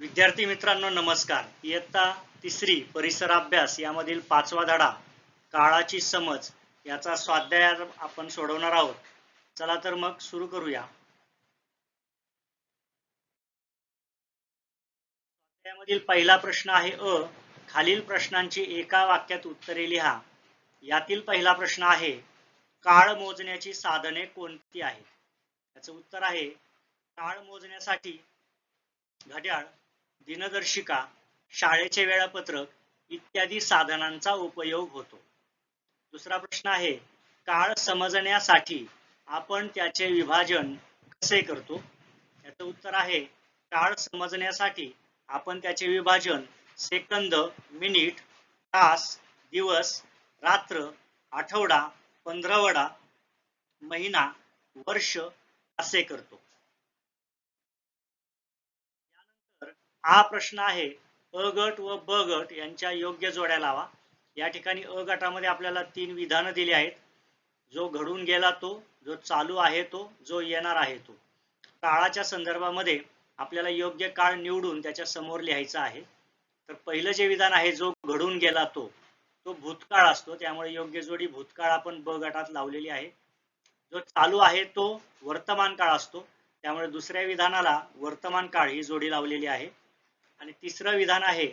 विद्यार्थी मित्रांनो नमस्कार. इयत्ता तिसरी परिसर अभ्यास यामधील पाचवा धडा काळाची समज याचा स्वाध्याय आपण सोडवणार आहोत. चला तर मग सुरू करूया. स्वाध्यायामधील पहिला प्रश्न आहे अ. खालील प्रश्नांची एका वाक्यात उत्तरे लिहा. यातील पहिला प्रश्न आहे काळ मोजण्याची साधने कोणती आहेत? याचं उत्तर आहे काळ मोजण्यासाठी घड्याळ दिनदर्शिका शाळेचे वेळापत्रक इत्यादी साधनांचा उपयोग होतो. दुसरा प्रश्न आहे काळ समजण्यासाठी आपण त्याचे विभाजन कसे करतो? याचं उत्तर आहे काळ समजण्यासाठी आपण त्याचे विभाजन सेकंद मिनिट तास दिवस रात्र आठवडा पंधरवडा महिना वर्ष असे करतो. हा प्रश्न आहे अ गट व ब गट यांच्या योग्य जोड्या लावा. या ठिकाणी अ गटामध्ये आपल्याला तीन विधानं दिली आहेत. जो घडून गेला तो जो चालू आहे तो जो येणार आहे तो. काळाच्या संदर्भामध्ये आपल्याला योग्य काळ निवडून त्याच्यासमोर लिहायचा आहे. तर पहिलं जे विधान आहे जो घडून गेला तो तो भूतकाळ असतो. त्यामुळे योग्य जोडी भूतकाळ आपण ब गटात लावलेली आहे. जो चालू आहे तो वर्तमान काळ असतो. त्यामुळे दुसऱ्या विधानाला वर्तमान काळ ही जोडी लावलेली आहे. आणि तिसरं विधान आहे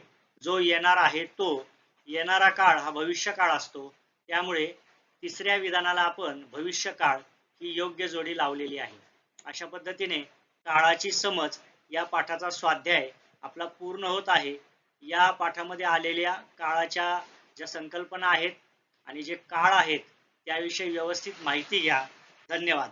जो येणार आहे तो येणारा काळ हा भविष्य काळ असतो. त्यामुळे तिसऱ्या विधानाला आपण भविष्य काळ ही योग्य जोडी लावलेली आहे. अशा पद्धतीने काळाची समज या पाठाचा स्वाध्याय आपला पूर्ण होत आहे. या पाठामध्ये आलेल्या काळाच्या ज्या संकल्पना आहेत आणि जे काळ आहेत त्याविषयी व्यवस्थित माहिती घ्या. धन्यवाद.